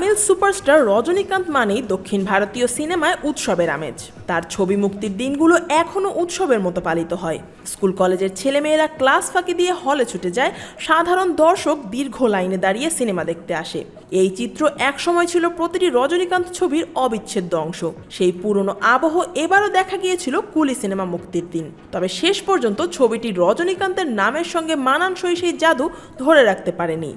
Tamil superstar Rajinikanth মানেই দক্ষিণ ভারতীয় সিনেমায় উৎসবের আমেজ। তার ছবি মুক্তির দিনগুলো এখনও উৎসবের মতো পালিত হয়। স্কুল কলেজের ছেলেমেয়েরা ক্লাস ফাঁকি দিয়ে হলে ছুটে যায় সাধারণ দর্শক দীর্ঘ লাইনে দাঁড়িয়ে সিনেমা দেখতে আসে। এই চিত্র একসময় ছিল প্রতিটি রজনীকান্ত ছবির অবিচ্ছেদ্য অংশ। সেই পুরনো আবহ এবারও দেখা গিয়েছিল কুলি সিনেমা মুক্তির দিন। তবে শেষ পর্যন্ত ছবিটি রজনীকান্তের নামের সঙ্গে মানানসই সেই জাদু ধরে রাখতে পারেনি।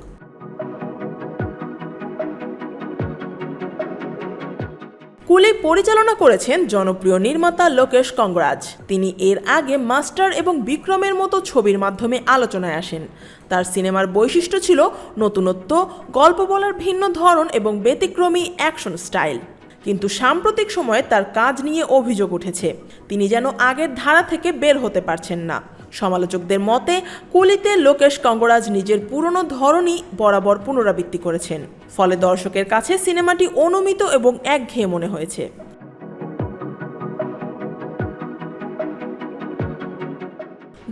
কুলি পরিচালনা করেছেন জনপ্রিয় নির্মাতা লোকেশ কংগ্রাজ তিনি এর আগে মাস্টার এবং বিক্রমের মতো ছবির মাধ্যমে আলোচনায় আসেন। তার সিনেমার বৈশিষ্ট্য ছিল নতুনত্ব, গল্প বলার ভিন্ন ধরন এবং ব্যতিক্রমী অ্যাকশন স্টাইল। কিন্তু সাম্প্রতিক সময়ে তার কাজ নিয়ে অভিযোগ উঠেছে। তিনি যেন আগের ধারা থেকে বের হতে পারছেন না। সমালোচকদের মতে, কুলিতে লোকেশ কঙ্গরাজ নিজের পুরনো ধরনই বরাবর পুনরাবৃত্তি করেছেন। ফলে দর্শকের কাছে সিনেমাটি অনুমিত এবং একঘেয়ে মনে হয়েছে।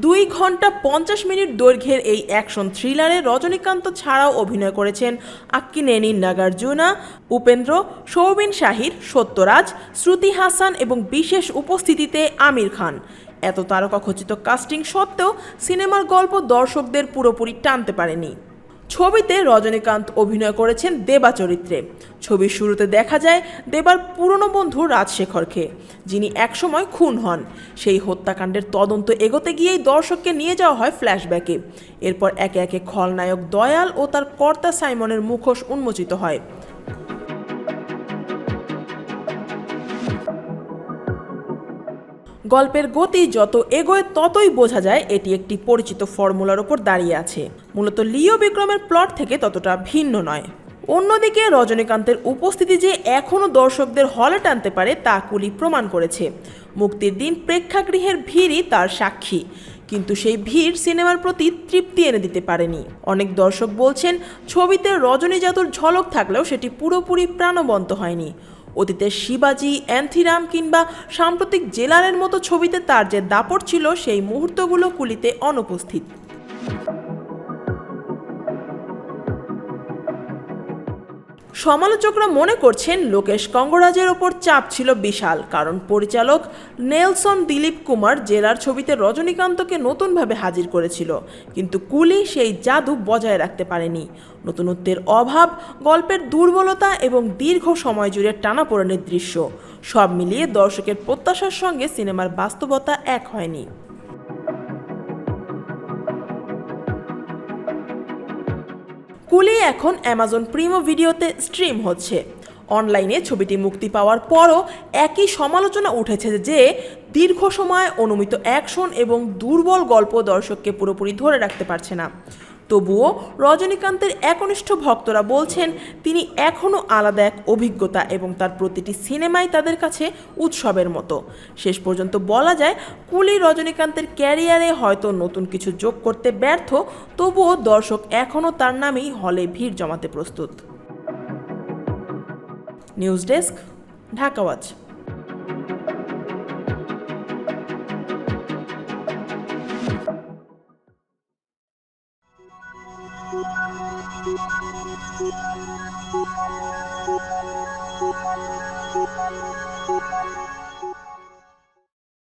দুই ঘণ্টা পঞ্চাশ মিনিট দৈর্ঘ্যের এই অ্যাকশন থ্রিলারে রজনীকান্ত ছাড়াও অভিনয় করেছেন আক্কিনেনি নাগার্জুনা, উপেন্দ্র সৌবিন শাহির, সত্যরাজ, শ্রুতি হাসান এবং বিশেষ উপস্থিতিতে আমির খান। এত তারকাখচিত কাস্টিং সত্ত্বেও সিনেমার গল্প দর্শকদের পুরোপুরি টানতে পারেনি। ছবিতে রজনীকান্ত অভিনয় করেছেন দেবা চরিত্রে। ছবির শুরুতে দেখা যায় দেবার পুরনো বন্ধু রাজশেখরকে, যিনি একসময় খুন হন। সেই হত্যাকাণ্ডের তদন্ত এগোতে গিয়েই দর্শককে নিয়ে যাওয়া হয় ফ্ল্যাশব্যাকে। এরপর একে একে খলনায়ক দয়াল ও তার কর্তা সাইমনের মুখোশ উন্মোচিত হয়। গল্পের গতি যত এগোয় ততই বোঝা যায় এটি একটি পরিচিত ফর্মুলার ওপর দাঁড়িয়ে আছে। মূলত লিও বিক্রমের প্লট থেকে ততটা ভিন্ন নয়। অন্যদিকে রজনীকান্তের উপস্থিতি যে এখনও দর্শকদের হলে টানতে পারে তা কুলি প্রমাণ করেছে। মুক্তির দিন প্রেক্ষাগৃহের ভিড়ই তার সাক্ষী। কিন্তু সেই ভিড় সিনেমার প্রতি তৃপ্তি এনে দিতে পারেনি। অনেক দর্শক বলছেন, ছবিতে রজনী জাদুর ঝলক থাকলেও সেটি পুরোপুরি প্রাণবন্ত হয়নি। অতীতের শিবাজি, অ্যান্থিরাম কিংবা সাম্প্রতিক জেলারের মতো ছবিতে তার যে দাপট ছিল, সেই মুহূর্তগুলো কুলিতে অনুপস্থিত। সমালোচকরা মনে করছেন লোকেশ কঙ্গরাজের ওপর চাপ ছিল বিশাল, কারণ পরিচালক নেলসন দিলীপ কুমার জেলার ছবিতে রজনীকান্তকে নতুনভাবে হাজির করেছিল, কিন্তু কুলি সেই জাদু বজায় রাখতে পারেনি। নতুনত্বের অভাব, গল্পের দুর্বলতা এবং দীর্ঘ সময় জুড়ে টানাপোড়েনের দৃশ্য, সব মিলিয়ে দর্শকের প্রত্যাশার সঙ্গে সিনেমার বাস্তবতা এক হয়নি। কুলি এখন অ্যামাজন প্রিমো ভিডিওতে স্ট্রিম হচ্ছে। অনলাইনে ছবিটি মুক্তি পাওয়ার পরও একই সমালোচনা উঠেছে যে, দীর্ঘ সময় অনুমিত অ্যাকশন এবং দুর্বল গল্প দর্শককে পুরোপুরি ধরে রাখতে পারছে না। তবুও রজনীকান্তের একনিষ্ঠ ভক্তরা বলছেন, তিনি এখনও আলাদা এক অভিজ্ঞতা এবং তার প্রতিটি সিনেমাই তাদের কাছে উৎসবের মতো। শেষ পর্যন্ত বলা যায়, কুলি রজনীকান্তের ক্যারিয়ারে হয়তো নতুন কিছু যোগ করতে ব্যর্থ, তবুও দর্শক এখনও তার নামেই হলে ভিড় জমাতে প্রস্তুত। News desk, Dhaka Thank you.